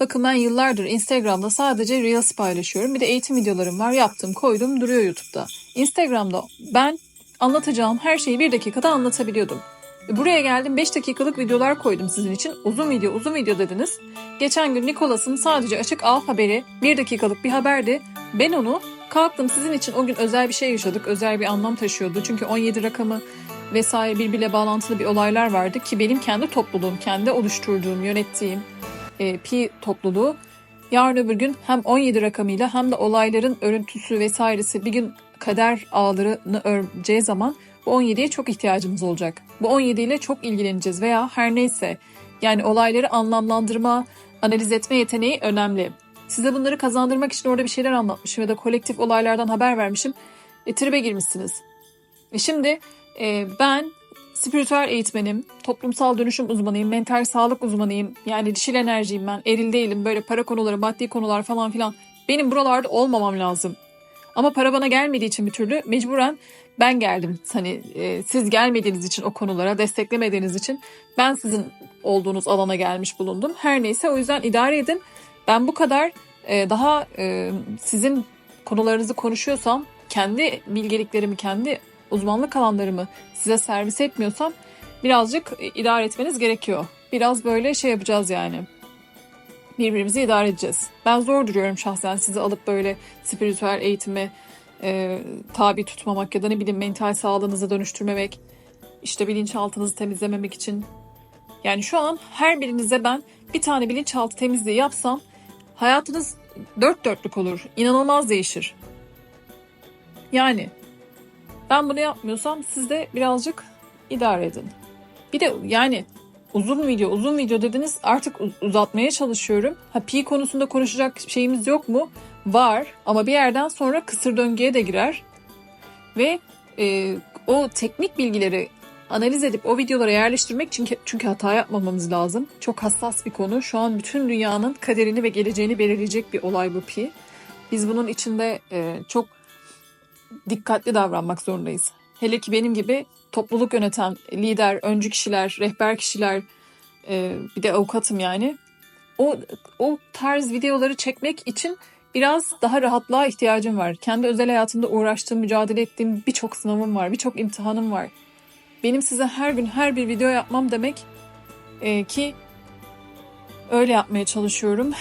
Bakın ben yıllardır Instagram'da sadece Reels paylaşıyorum. Bir de eğitim videolarım var. Yaptım, koydum, duruyor YouTube'da. Instagram'da ben anlatacağım her şeyi bir dakikada anlatabiliyordum. Buraya geldim 5 dakikalık videolar koydum sizin için. Uzun video, uzun video dediniz. Geçen gün Nikolas'ın sadece açık A haberi 1 dakikalık bir haberdi. Ben onu kalktım sizin için o gün özel bir şey yaşadık. Özel bir anlam taşıyordu. Çünkü 17 rakamı vesaire birbiriyle bağlantılı bir olaylar vardı ki benim kendi topluluğum, kendi oluşturduğum, yönettiğim e, pi topluluğu yarın öbür gün hem 17 rakamıyla hem de olayların örüntüsü vesairesi bir gün kader ağlarını öreceği zaman bu 17'ye çok ihtiyacımız olacak. Bu 17 ile çok ilgileneceğiz veya her neyse. Yani olayları anlamlandırma, analiz etme yeteneği önemli. Size bunları kazandırmak için orada bir şeyler anlatmışım ya da kolektif olaylardan haber vermişim. E, tribe girmişsiniz. E şimdi e, ben spiritüel eğitmenim, toplumsal dönüşüm uzmanıyım, mental sağlık uzmanıyım. Yani dişil enerjiyim ben, eril değilim. Böyle para konuları, maddi konular falan filan. Benim buralarda olmamam lazım. Ama para bana gelmediği için bir türlü mecburen ben geldim. Hani e, siz gelmediğiniz için o konulara, desteklemediğiniz için ben sizin olduğunuz alana gelmiş bulundum. Her neyse o yüzden idare edin. Ben bu kadar e, daha e, sizin konularınızı konuşuyorsam, kendi bilgeliklerimi, kendi uzmanlık alanlarımı size servis etmiyorsam birazcık idare etmeniz gerekiyor. Biraz böyle şey yapacağız yani. Birbirimizi idare edeceğiz. Ben zor duruyorum şahsen sizi alıp böyle spiritüel eğitime e, tabi tutmamak ya da ne bileyim mental sağlığınızı dönüştürmemek, işte bilinçaltınızı temizlememek için. Yani şu an her birinize ben bir tane bilinçaltı temizliği yapsam hayatınız dört dörtlük olur. İnanılmaz değişir. Yani ben bunu yapmıyorsam siz de birazcık idare edin. Bir de yani uzun video uzun video dediniz artık uzatmaya çalışıyorum. Ha pi konusunda konuşacak şeyimiz yok mu? Var ama bir yerden sonra kısır döngüye de girer. Ve e, o teknik bilgileri analiz edip o videolara yerleştirmek için çünkü hata yapmamamız lazım. Çok hassas bir konu. Şu an bütün dünyanın kaderini ve geleceğini belirleyecek bir olay bu pi. Biz bunun içinde e, çok dikkatli davranmak zorundayız. Hele ki benim gibi topluluk yöneten lider, öncü kişiler, rehber kişiler, e, bir de avukatım yani. O, o tarz videoları çekmek için biraz daha rahatlığa ihtiyacım var. Kendi özel hayatımda uğraştığım, mücadele ettiğim birçok sınavım var, birçok imtihanım var. Benim size her gün her bir video yapmam demek e, ki öyle yapmaya çalışıyorum,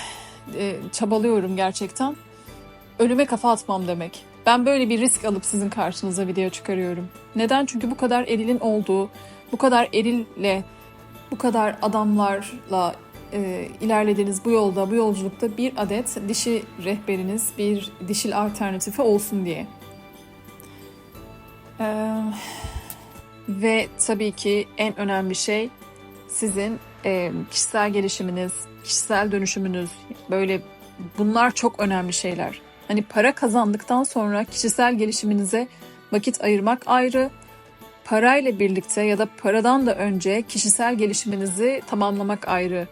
e, çabalıyorum gerçekten. Ölüme kafa atmam demek. Ben böyle bir risk alıp sizin karşınıza video çıkarıyorum. Neden? Çünkü bu kadar erilin olduğu, bu kadar erille, bu kadar adamlarla e, ilerlediğiniz bu yolda, bu yolculukta bir adet dişi rehberiniz, bir dişil alternatifi olsun diye. Ee, ve tabii ki en önemli şey sizin e, kişisel gelişiminiz, kişisel dönüşümünüz. Böyle bunlar çok önemli şeyler. Hani para kazandıktan sonra kişisel gelişiminize vakit ayırmak ayrı. Parayla birlikte ya da paradan da önce kişisel gelişiminizi tamamlamak ayrı.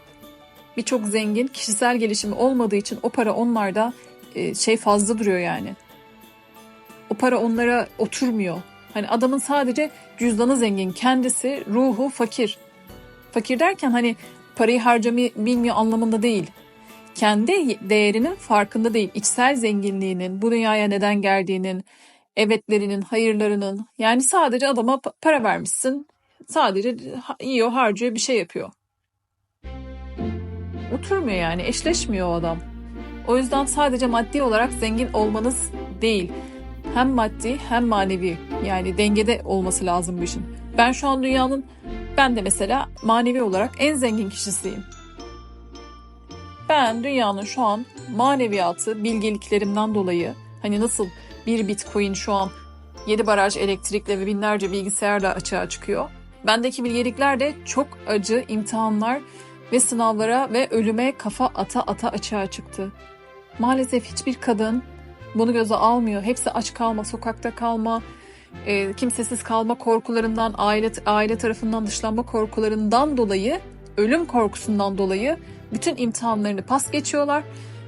Birçok zengin kişisel gelişimi olmadığı için o para onlarda e, şey fazla duruyor yani. O para onlara oturmuyor. Hani adamın sadece cüzdanı zengin, kendisi ruhu fakir. Fakir derken hani parayı harcamayı bilmiyor anlamında değil kendi değerinin farkında değil. İçsel zenginliğinin, bu dünyaya neden geldiğinin, evetlerinin, hayırlarının. Yani sadece adama para vermişsin. Sadece yiyor, harcıyor, bir şey yapıyor. Oturmuyor yani, eşleşmiyor o adam. O yüzden sadece maddi olarak zengin olmanız değil. Hem maddi hem manevi. Yani dengede olması lazım bu işin. Ben şu an dünyanın, ben de mesela manevi olarak en zengin kişisiyim. Ben dünyanın şu an maneviyatı bilgeliklerimden dolayı hani nasıl bir bitcoin şu an 7 baraj elektrikle ve binlerce bilgisayarla açığa çıkıyor. Bendeki bilgelikler de çok acı imtihanlar ve sınavlara ve ölüme kafa ata ata açığa çıktı. Maalesef hiçbir kadın bunu göze almıyor. Hepsi aç kalma, sokakta kalma, e, kimsesiz kalma korkularından, aile aile tarafından dışlanma korkularından dolayı, ölüm korkusundan dolayı bütün imtihanlarını pas geçiyorlar,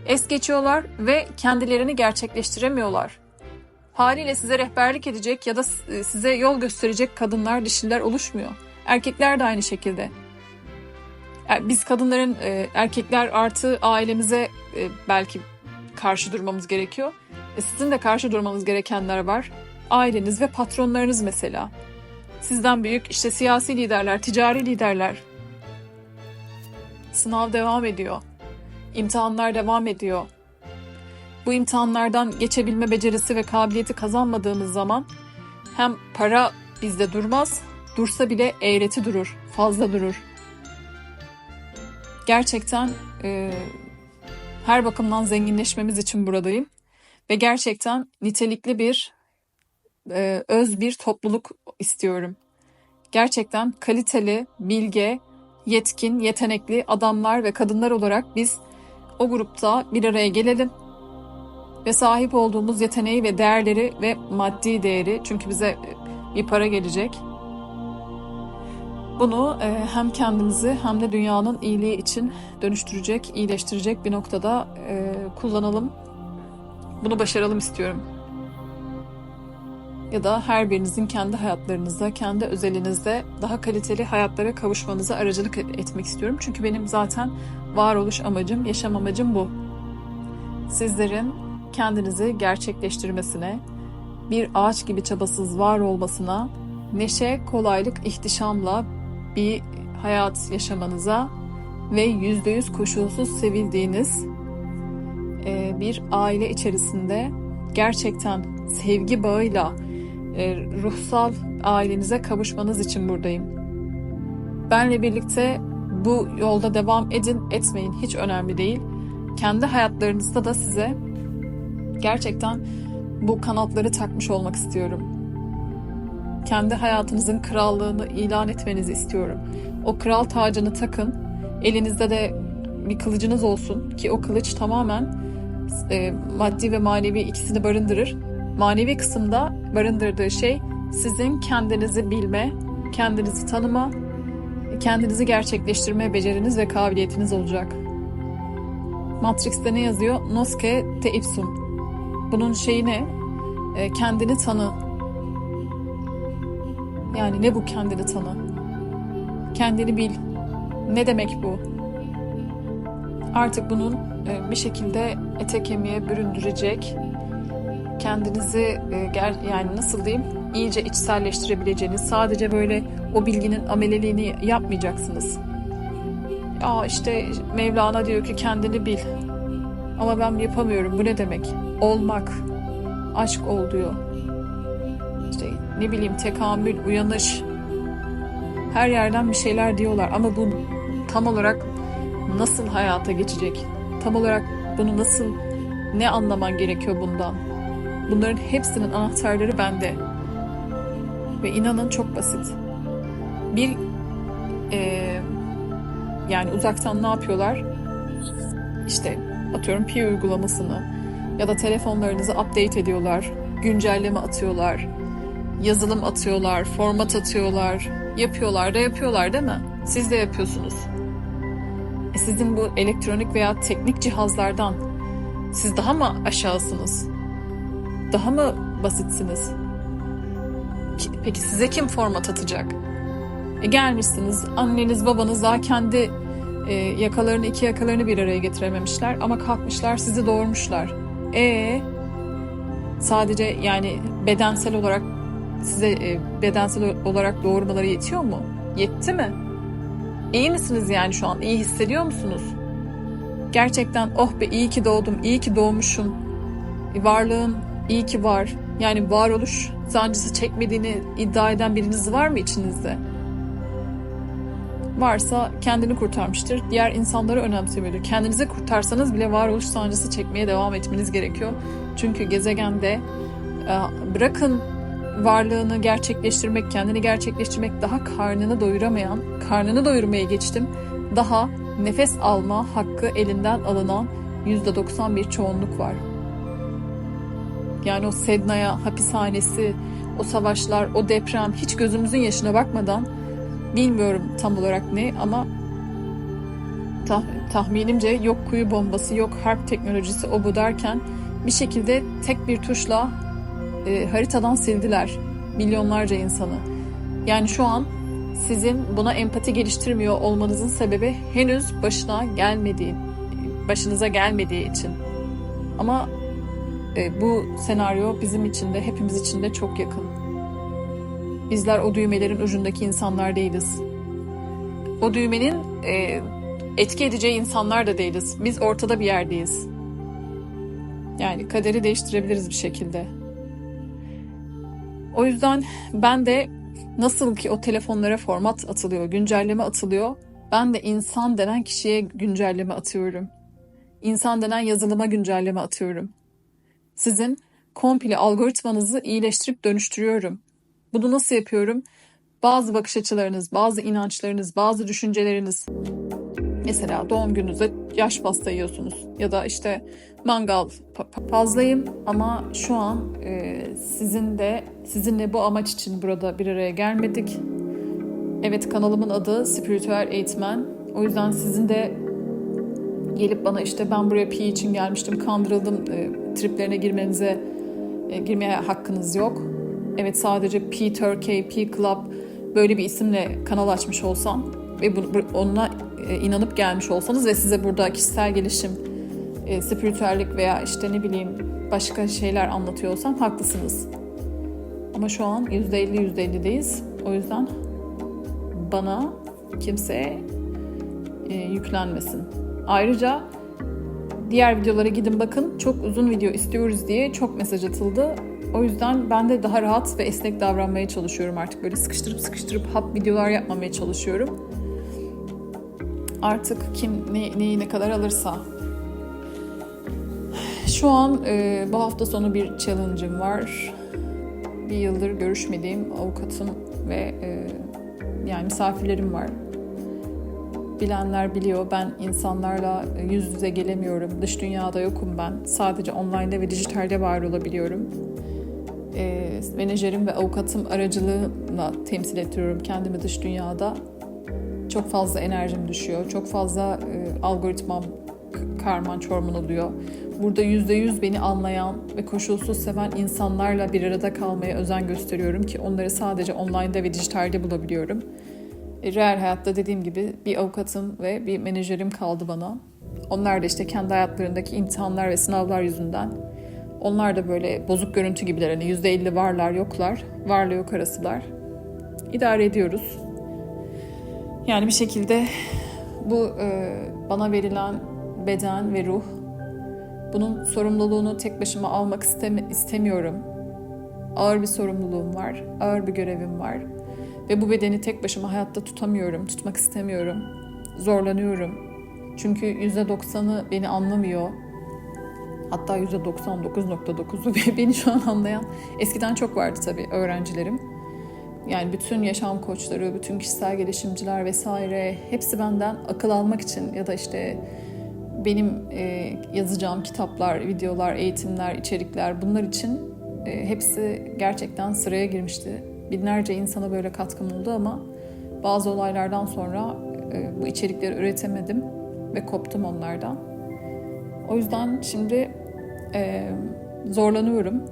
es geçiyorlar ve kendilerini gerçekleştiremiyorlar. Haliyle size rehberlik edecek ya da e, size yol gösterecek kadınlar, dişiler oluşmuyor. Erkekler de aynı şekilde. Er- Biz kadınların e, erkekler artı ailemize e, belki karşı durmamız gerekiyor. E, sizin de karşı durmanız gerekenler var. Aileniz ve patronlarınız mesela. Sizden büyük işte siyasi liderler, ticari liderler. Sınav devam ediyor. İmtihanlar devam ediyor. Bu imtihanlardan geçebilme becerisi ve kabiliyeti kazanmadığımız zaman hem para bizde durmaz, dursa bile eğreti durur, fazla durur. Gerçekten e, her bakımdan zenginleşmemiz için buradayım ve gerçekten nitelikli bir e, öz bir topluluk istiyorum. Gerçekten kaliteli, bilge, yetkin, yetenekli adamlar ve kadınlar olarak biz o grupta bir araya gelelim ve sahip olduğumuz yeteneği ve değerleri ve maddi değeri çünkü bize bir para gelecek. Bunu e, hem kendimizi hem de dünyanın iyiliği için dönüştürecek, iyileştirecek bir noktada e, kullanalım. Bunu başaralım istiyorum. Ya da her birinizin kendi hayatlarınızda, kendi özelinizde daha kaliteli hayatlara kavuşmanıza aracılık etmek istiyorum. Çünkü benim zaten varoluş amacım, yaşam amacım bu. Sizlerin kendinizi gerçekleştirmesine, bir ağaç gibi çabasız var olmasına, neşe, kolaylık, ihtişamla bir hayat yaşamanıza ve yüzde yüz koşulsuz sevildiğiniz e, bir aile içerisinde gerçekten sevgi bağıyla e, ruhsal ailenize kavuşmanız için buradayım. Benle birlikte bu yolda devam edin, etmeyin hiç önemli değil. Kendi hayatlarınızda da size gerçekten bu kanatları takmış olmak istiyorum. Kendi hayatınızın krallığını ilan etmenizi istiyorum. O kral tacını takın. Elinizde de bir kılıcınız olsun ki o kılıç tamamen e, maddi ve manevi ikisini barındırır. Manevi kısımda barındırdığı şey sizin kendinizi bilme, kendinizi tanıma, kendinizi gerçekleştirme beceriniz ve kabiliyetiniz olacak. Matrix'te ne yazıyor? Nosce te ipsum. Bunun şeyi ne? E, kendini tanı. Yani ne bu kendini tanı? Kendini bil. Ne demek bu? Artık bunun e, bir şekilde ete kemiğe büründürecek, kendinizi e, yani nasıl diyeyim iyice içselleştirebileceğiniz, sadece böyle o bilginin ameleliğini yapmayacaksınız. Aa işte Mevlana diyor ki kendini bil. Ama ben yapamıyorum. Bu ne demek? Olmak. Aşk ol diyor. İşte ne bileyim tekamül, uyanış. Her yerden bir şeyler diyorlar ama bu tam olarak nasıl hayata geçecek? Tam olarak bunu nasıl ne anlaman gerekiyor bundan? Bunların hepsinin anahtarları bende. Ve inanın çok basit. Bir eee yani uzaktan ne yapıyorlar? İşte atıyorum Pi uygulamasını ya da telefonlarınızı update ediyorlar, güncelleme atıyorlar, yazılım atıyorlar, format atıyorlar, yapıyorlar da yapıyorlar değil mi? Siz de yapıyorsunuz. E sizin bu elektronik veya teknik cihazlardan siz daha mı aşağısınız? Daha mı basitsiniz? Peki size kim format atacak? E gelmişsiniz anneniz babanız daha kendi e, yakalarını iki yakalarını bir araya getirememişler ama kalkmışlar sizi doğurmuşlar. E sadece yani bedensel olarak size e, bedensel olarak doğurmaları yetiyor mu? Yetti mi? İyi misiniz yani şu an? İyi hissediyor musunuz? Gerçekten oh be iyi ki doğdum, iyi ki doğmuşum. E, varlığın iyi ki var. Yani varoluş sancısı çekmediğini iddia eden biriniz var mı içinizde? Varsa kendini kurtarmıştır. Diğer insanları önemsemiyordur. Kendinizi kurtarsanız bile varoluş sancısı çekmeye devam etmeniz gerekiyor. Çünkü gezegende e, bırakın varlığını gerçekleştirmek, kendini gerçekleştirmek daha karnını doyuramayan, karnını doyurmaya geçtim. Daha nefes alma hakkı elinden alınan %90 bir çoğunluk var. Yani o Sedna'ya, hapishanesi, o savaşlar, o deprem hiç gözümüzün yaşına bakmadan bilmiyorum tam olarak ne ama tah tahminimce yok kuyu bombası, yok harp teknolojisi o bu derken bir şekilde tek bir tuşla e, haritadan sildiler milyonlarca insanı. Yani şu an sizin buna empati geliştirmiyor olmanızın sebebi henüz başına gelmediği, başınıza gelmediği için. Ama e, bu senaryo bizim için de hepimiz için de çok yakın. Bizler o düğmelerin ucundaki insanlar değiliz. O düğmenin e, etki edeceği insanlar da değiliz. Biz ortada bir yerdeyiz. Yani kaderi değiştirebiliriz bir şekilde. O yüzden ben de nasıl ki o telefonlara format atılıyor, güncelleme atılıyor, ben de insan denen kişiye güncelleme atıyorum. İnsan denen yazılıma güncelleme atıyorum. Sizin komple algoritmanızı iyileştirip dönüştürüyorum. Bunu nasıl yapıyorum? Bazı bakış açılarınız, bazı inançlarınız, bazı düşünceleriniz. Mesela doğum gününüzde yaş pasta yiyorsunuz ya da işte mangal fazlayım ama şu an e, sizin de sizinle bu amaç için burada bir araya gelmedik. Evet kanalımın adı Spiritüel Eğitmen. O yüzden sizin de gelip bana işte ben buraya pi için gelmiştim, kandırıldım e, triplerine girmenize e, girmeye hakkınız yok. Evet sadece P Turkey, P Club böyle bir isimle kanal açmış olsam ve bu, onunla e, inanıp gelmiş olsanız ve size burada kişisel gelişim, e, spiritüellik veya işte ne bileyim başka şeyler anlatıyor olsam haklısınız. Ama şu an %50 %50'deyiz. O yüzden bana kimse e, yüklenmesin. Ayrıca diğer videolara gidin bakın. Çok uzun video istiyoruz diye çok mesaj atıldı. O yüzden ben de daha rahat ve esnek davranmaya çalışıyorum artık. Böyle sıkıştırıp sıkıştırıp hap videolar yapmamaya çalışıyorum. Artık kim ne, neyi ne kadar alırsa. Şu an e, bu hafta sonu bir challenge'ım var. Bir yıldır görüşmediğim avukatım ve e, yani misafirlerim var. Bilenler biliyor ben insanlarla yüz yüze gelemiyorum. Dış dünyada yokum ben. Sadece online'da ve dijitalde var olabiliyorum. E, menajerim ve avukatım aracılığıyla temsil ettiriyorum kendimi dış dünyada. Çok fazla enerjim düşüyor. Çok fazla e, algoritmam karman çorman oluyor. Burada yüzde yüz beni anlayan ve koşulsuz seven insanlarla bir arada kalmaya özen gösteriyorum ki onları sadece online'da ve dijitalde bulabiliyorum. E, real hayatta dediğim gibi bir avukatım ve bir menajerim kaldı bana. Onlar da işte kendi hayatlarındaki imtihanlar ve sınavlar yüzünden. Onlar da böyle bozuk görüntü gibiler. Hani %50 varlar yoklar. Varla yok arasılar. İdare ediyoruz. Yani bir şekilde bu e, bana verilen beden ve ruh bunun sorumluluğunu tek başıma almak istemi istemiyorum. Ağır bir sorumluluğum var, ağır bir görevim var ve bu bedeni tek başıma hayatta tutamıyorum, tutmak istemiyorum. Zorlanıyorum. Çünkü %90'ı beni anlamıyor. Hatta %99.9'u beni şu an anlayan. Eskiden çok vardı tabii öğrencilerim. Yani bütün yaşam koçları, bütün kişisel gelişimciler vesaire hepsi benden akıl almak için ya da işte benim e, yazacağım kitaplar, videolar, eğitimler, içerikler bunlar için e, hepsi gerçekten sıraya girmişti. Binlerce insana böyle katkım oldu ama bazı olaylardan sonra e, bu içerikleri üretemedim ve koptum onlardan. O yüzden şimdi e, zorlanıyorum.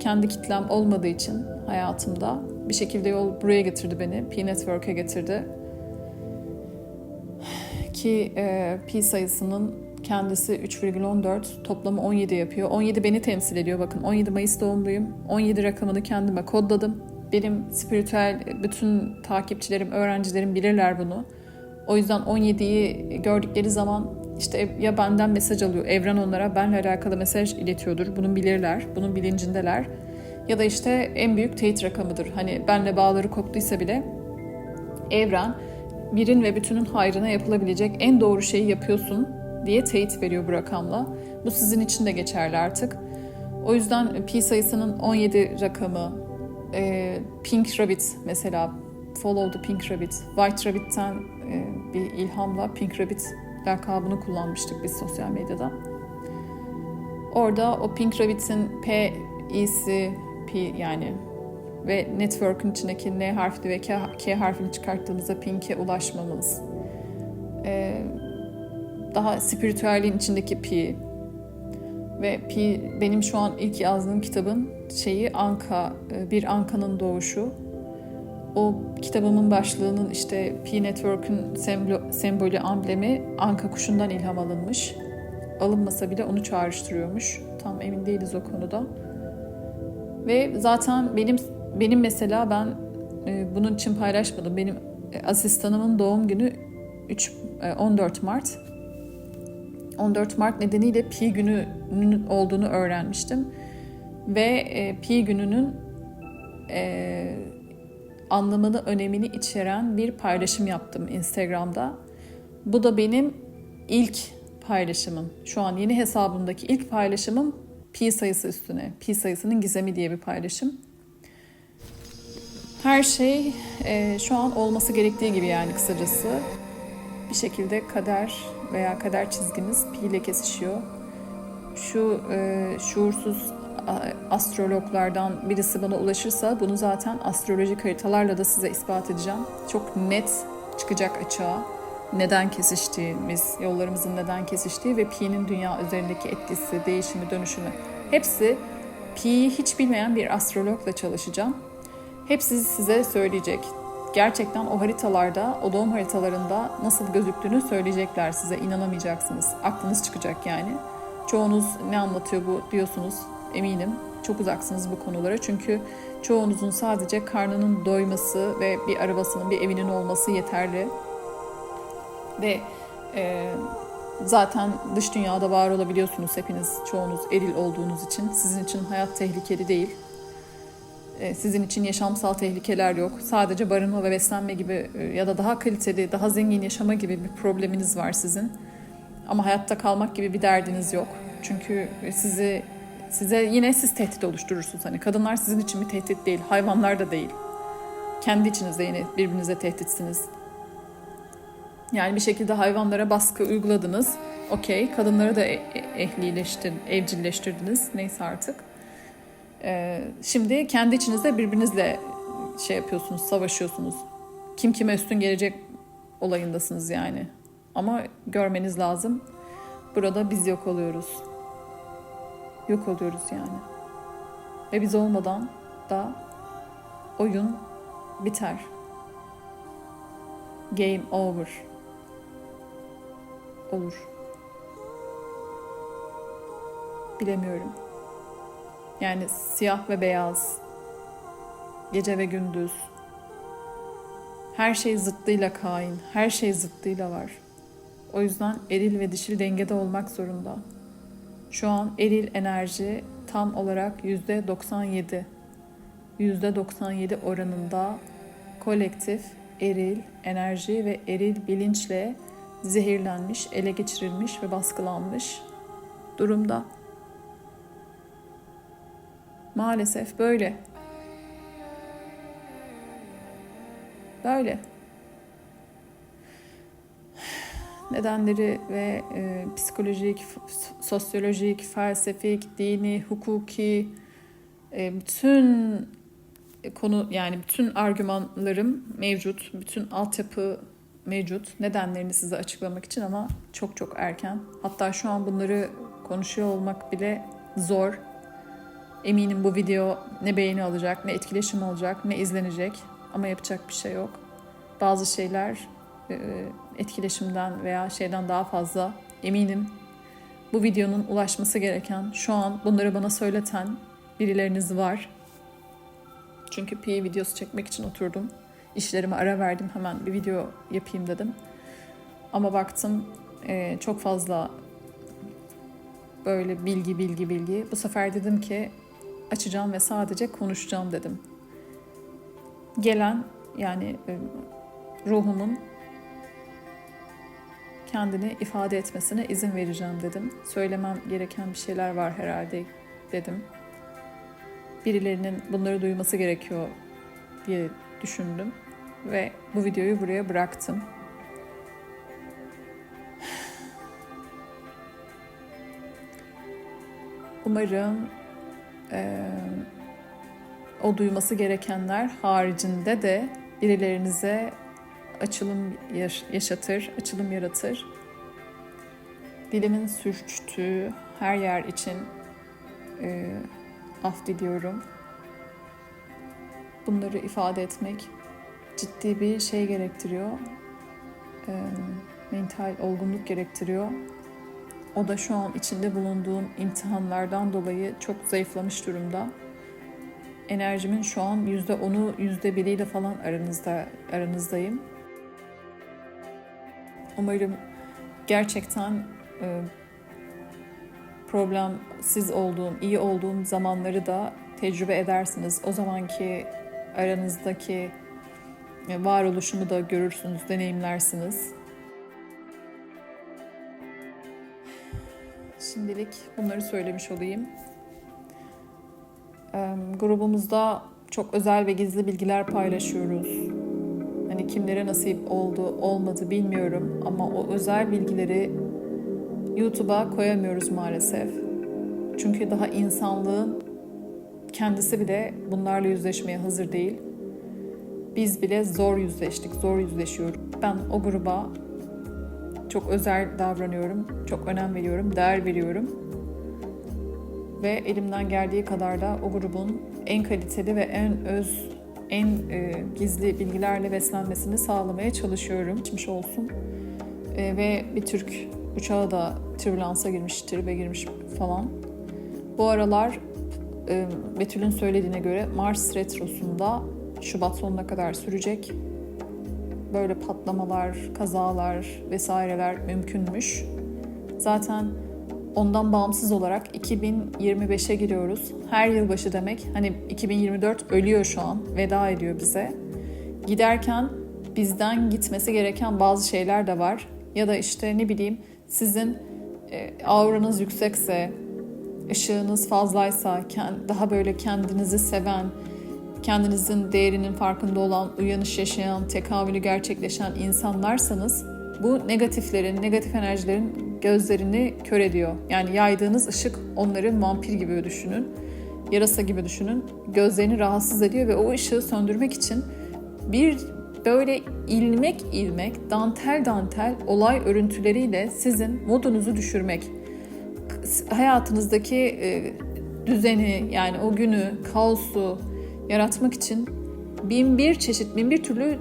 Kendi kitlem olmadığı için hayatımda bir şekilde yol buraya getirdi beni. P-Network'e getirdi. Ki e, P sayısının kendisi 3,14 toplamı 17 yapıyor. 17 beni temsil ediyor bakın 17 Mayıs doğumluyum. 17 rakamını kendime kodladım. Benim spiritüel bütün takipçilerim, öğrencilerim bilirler bunu. O yüzden 17'yi gördükleri zaman işte ya benden mesaj alıyor, evren onlara benle alakalı mesaj iletiyordur. Bunu bilirler, bunun bilincindeler. Ya da işte en büyük teyit rakamıdır. Hani benle bağları koptuysa bile evren birin ve bütünün hayrına yapılabilecek en doğru şeyi yapıyorsun diye teyit veriyor bu rakamla. Bu sizin için de geçerli artık. O yüzden pi sayısının 17 rakamı, e, Pink Rabbit mesela, Follow the Pink Rabbit, White Rabbit'ten e, bir ilhamla Pink Rabbit lakabını kullanmıştık biz sosyal medyada. Orada o Pink Rabbit'in P, İ'si, P yani ve network'ün içindeki N harfi ve K, K harfini çıkarttığımızda Pink'e ulaşmamız. Ee, daha spiritüelliğin içindeki Pi ve Pi benim şu an ilk yazdığım kitabın şeyi Anka, bir Anka'nın doğuşu. o kitabımın başlığının işte P Network'ün sembolü, amblemi anka kuşundan ilham alınmış. Alınmasa bile onu çağrıştırıyormuş. Tam emin değiliz o konuda. Ve zaten benim benim mesela ben e, bunun için paylaşmadım. Benim e, asistanımın doğum günü 3 e, 14 Mart. 14 Mart nedeniyle Pi gününün olduğunu öğrenmiştim. Ve e, Pi gününün e, anlamını, önemini içeren bir paylaşım yaptım Instagram'da. Bu da benim ilk paylaşımım. Şu an yeni hesabımdaki ilk paylaşımım pi sayısı üstüne. Pi sayısının gizemi diye bir paylaşım. Her şey e, şu an olması gerektiği gibi yani kısacası. Bir şekilde kader veya kader çizgimiz pi ile kesişiyor. Şu e, şuursuz astrologlardan birisi bana ulaşırsa bunu zaten astrolojik haritalarla da size ispat edeceğim. Çok net çıkacak açığa neden kesiştiğimiz, yollarımızın neden kesiştiği ve pi'nin dünya üzerindeki etkisi, değişimi, dönüşümü hepsi pi'yi hiç bilmeyen bir astrologla çalışacağım. Hepsi size söyleyecek. Gerçekten o haritalarda, o doğum haritalarında nasıl gözüktüğünü söyleyecekler size. inanamayacaksınız. Aklınız çıkacak yani. Çoğunuz ne anlatıyor bu diyorsunuz eminim. Çok uzaksınız bu konulara. Çünkü çoğunuzun sadece karnının doyması ve bir arabasının, bir evinin olması yeterli. Ve e, zaten dış dünyada var olabiliyorsunuz hepiniz. Çoğunuz eril olduğunuz için. Sizin için hayat tehlikeli değil. E, sizin için yaşamsal tehlikeler yok. Sadece barınma ve beslenme gibi e, ya da daha kaliteli, daha zengin yaşama gibi bir probleminiz var sizin. Ama hayatta kalmak gibi bir derdiniz yok. Çünkü sizi size yine siz tehdit oluşturursunuz. Hani kadınlar sizin için bir tehdit değil, hayvanlar da değil. Kendi içinizde yine birbirinize tehditsiniz. Yani bir şekilde hayvanlara baskı uyguladınız. Okey. Kadınları da e- e- ehlileştir, evcilleştirdiniz. Neyse artık. Ee, şimdi kendi içinizde birbirinizle şey yapıyorsunuz, savaşıyorsunuz. Kim kime üstün gelecek olayındasınız yani. Ama görmeniz lazım. Burada biz yok oluyoruz. Yok oluyoruz yani. Ve biz olmadan da oyun biter. Game over. Olur. Bilemiyorum. Yani siyah ve beyaz. Gece ve gündüz. Her şey zıttıyla kain. Her şey zıttıyla var. O yüzden eril ve dişil dengede olmak zorunda. Şu an eril enerji tam olarak yüzde 97. Yüzde 97 oranında kolektif eril enerji ve eril bilinçle zehirlenmiş, ele geçirilmiş ve baskılanmış durumda. Maalesef böyle. Böyle. Nedenleri ve e, psikolojik, sosyolojik, felsefik, dini, hukuki e, bütün konu yani bütün argümanlarım mevcut, bütün altyapı mevcut. Nedenlerini size açıklamak için ama çok çok erken. Hatta şu an bunları konuşuyor olmak bile zor. Eminim bu video ne beğeni alacak, ne etkileşim olacak, ne izlenecek. Ama yapacak bir şey yok. Bazı şeyler e, etkileşimden veya şeyden daha fazla eminim. Bu videonun ulaşması gereken, şu an bunları bana söyleten birileriniz var. Çünkü PE videosu çekmek için oturdum. İşlerime ara verdim. Hemen bir video yapayım dedim. Ama baktım e, çok fazla böyle bilgi bilgi bilgi. Bu sefer dedim ki açacağım ve sadece konuşacağım dedim. Gelen yani e, ruhumun kendini ifade etmesine izin vereceğim dedim. Söylemem gereken bir şeyler var herhalde dedim. Birilerinin bunları duyması gerekiyor diye düşündüm ve bu videoyu buraya bıraktım. Umarım eee, o duyması gerekenler haricinde de birilerinize açılım yaş- yaşatır, açılım yaratır. Dilimin sürçtüğü her yer için e, af diliyorum. Bunları ifade etmek ciddi bir şey gerektiriyor. Ee, mental olgunluk gerektiriyor. O da şu an içinde bulunduğum imtihanlardan dolayı çok zayıflamış durumda. Enerjimin şu an yüzde onu yüzde biriyle falan aranızda aranızdayım. Umarım gerçekten e, problemsiz olduğum, iyi olduğum zamanları da tecrübe edersiniz. O zamanki aranızdaki e, varoluşumu da görürsünüz, deneyimlersiniz. Şimdilik bunları söylemiş olayım. Grubumuzda çok özel ve gizli bilgiler paylaşıyoruz. Hani kimlere nasip oldu, olmadı bilmiyorum ama o özel bilgileri YouTube'a koyamıyoruz maalesef. Çünkü daha insanlığın kendisi bile bunlarla yüzleşmeye hazır değil. Biz bile zor yüzleştik, zor yüzleşiyoruz. Ben o gruba çok özel davranıyorum, çok önem veriyorum, değer veriyorum. Ve elimden geldiği kadar da o grubun en kaliteli ve en öz, en e, gizli bilgilerle beslenmesini sağlamaya çalışıyorum. Geçmiş olsun. E, ve bir Türk uçağı da türbülansa girmiş, tribe girmiş falan. Bu aralar e, Betül'ün söylediğine göre Mars Retrosu'nda Şubat sonuna kadar sürecek böyle patlamalar, kazalar vesaireler mümkünmüş. Zaten ondan bağımsız olarak 2025'e giriyoruz. Her yılbaşı demek hani 2024 ölüyor şu an, veda ediyor bize. Giderken bizden gitmesi gereken bazı şeyler de var. Ya da işte ne bileyim sizin e, auranız yüksekse, ışığınız fazlaysa, daha böyle kendinizi seven, kendinizin değerinin farkında olan, uyanış yaşayan, tekavülü gerçekleşen insanlarsanız bu negatiflerin, negatif enerjilerin gözlerini kör ediyor. Yani yaydığınız ışık onları vampir gibi düşünün, yarasa gibi düşünün. Gözlerini rahatsız ediyor ve o ışığı söndürmek için bir böyle ilmek ilmek, dantel dantel olay örüntüleriyle sizin modunuzu düşürmek. Hayatınızdaki e, düzeni yani o günü, kaosu, yaratmak için bin bir çeşit, bin bir türlü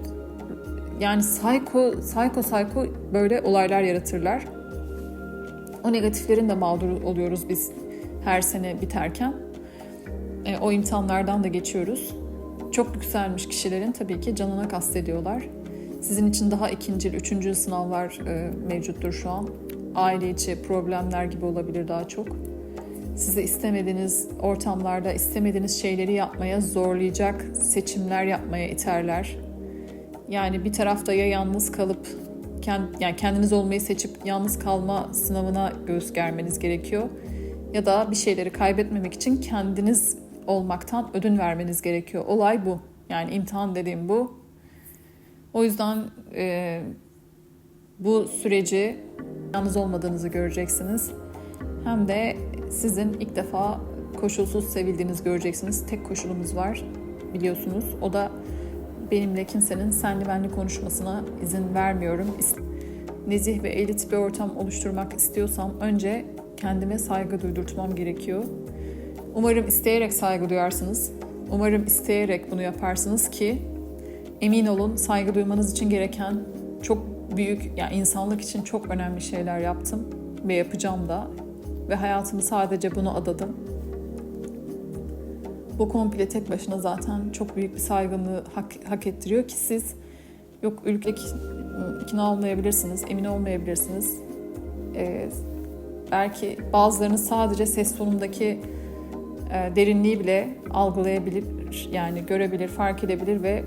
yani psycho, psycho, psycho böyle olaylar yaratırlar. O negatiflerin de mağdur oluyoruz biz her sene biterken. E, o imtihanlardan da geçiyoruz. Çok yükselmiş kişilerin tabii ki canına kastediyorlar. Sizin için daha ikinci, üçüncü sınavlar e, mevcuttur şu an. Aile içi problemler gibi olabilir daha çok sizi istemediğiniz ortamlarda istemediğiniz şeyleri yapmaya zorlayacak seçimler yapmaya iterler. Yani bir tarafta ya yalnız kalıp yani kendiniz olmayı seçip yalnız kalma sınavına göğüs germeniz gerekiyor. Ya da bir şeyleri kaybetmemek için kendiniz olmaktan ödün vermeniz gerekiyor. Olay bu. Yani imtihan dediğim bu. O yüzden e, bu süreci yalnız olmadığınızı göreceksiniz. Hem de sizin ilk defa koşulsuz sevildiğiniz göreceksiniz. Tek koşulumuz var biliyorsunuz. O da benimle kimsenin senli benli konuşmasına izin vermiyorum. Nezih ve elit bir ortam oluşturmak istiyorsam önce kendime saygı duydurtmam gerekiyor. Umarım isteyerek saygı duyarsınız. Umarım isteyerek bunu yaparsınız ki emin olun saygı duymanız için gereken çok büyük, yani insanlık için çok önemli şeyler yaptım ve yapacağım da ve hayatımı sadece buna adadım. Bu komple tek başına zaten çok büyük bir saygınlığı hak, hak ettiriyor ki siz yok ülke ikna olmayabilirsiniz, emin olmayabilirsiniz. Ee, belki bazılarınız sadece ses tonundaki e, derinliği bile algılayabilir, yani görebilir, fark edebilir ve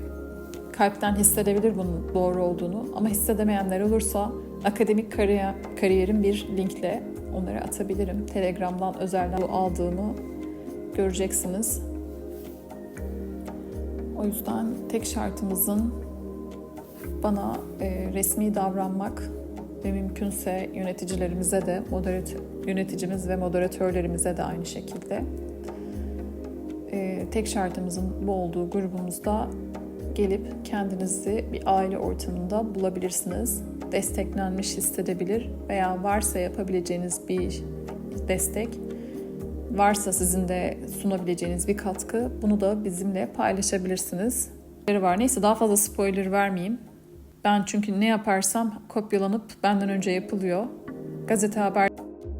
kalpten hissedebilir bunun doğru olduğunu. Ama hissedemeyenler olursa akademik kariyer, kariyerin bir linkle onları atabilirim. Telegram'dan özelden aldığımı göreceksiniz. O yüzden tek şartımızın bana e, resmi davranmak ve mümkünse yöneticilerimize de moderat yöneticimiz ve moderatörlerimize de aynı şekilde e, tek şartımızın bu olduğu grubumuzda gelip kendinizi bir aile ortamında bulabilirsiniz desteklenmiş hissedebilir veya varsa yapabileceğiniz bir destek, varsa sizin de sunabileceğiniz bir katkı bunu da bizimle paylaşabilirsiniz. var. Neyse daha fazla spoiler vermeyeyim. Ben çünkü ne yaparsam kopyalanıp benden önce yapılıyor. Gazete haber